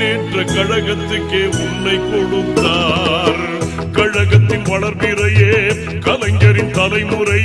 முன்னேற்ற கழகத்துக்கே உன்னை கொடுத்தார். கழகத்தின் வளர்பிறையே கலைஞரின் தலைமுறை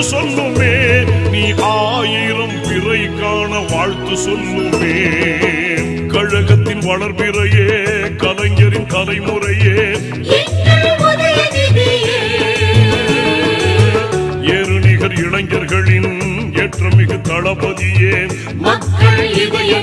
சொல்லுமே நீ ஆயிரம் பிறை காண வாழ்த்து சொல்லுமே. கழகத்தின் வளர்பிறையே கலைஞரின் தலைமுறையே. ஏறுநிகர் இளைஞர்களின் ஏற்றமிகு தளபதியே. மக்கள் இதய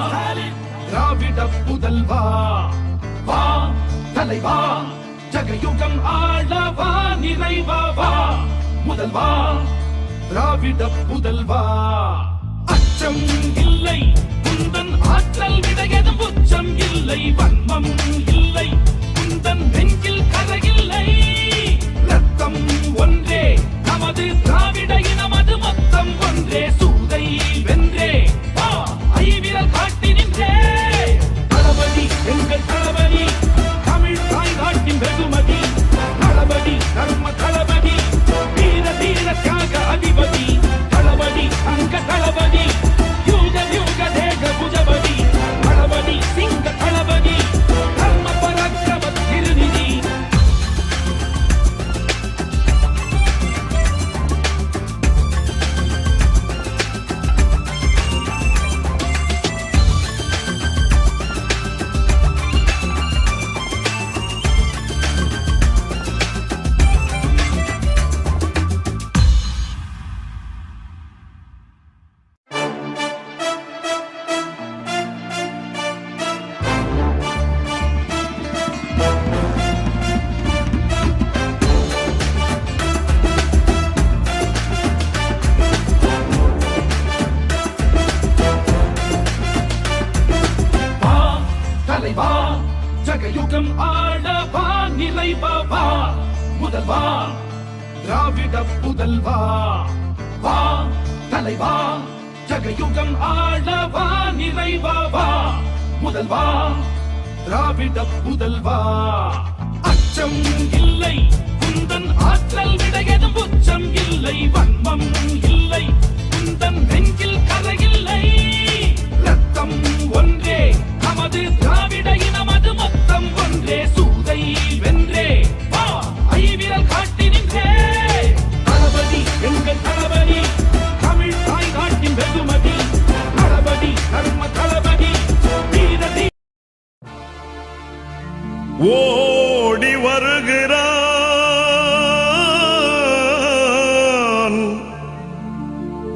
திராவிட புதல்வா வா தலைவா ஜகயுகம் ஆளவா நிறைவா வா முதல்வா திராவிட புதல்வா. அச்சம் இல்லை குந்தன் ஆற்றல் விடையதும் உச்சம் இல்லை வன்மம் இல்லை குந்தன் நெஞ்சில் தலைவா ஜகயுகம் ஆளவா நிறைவாவா முதல்வா திராவிட புதல்வா. அச்சம் இல்லை குந்தன் ஆற்றல் விடையதும் உச்சம் இல்லை வன்மம் இல்லை குந்தன் நெஞ்சில் கரையில்லை ரத்தம் ஒன்றே நமது திராவிட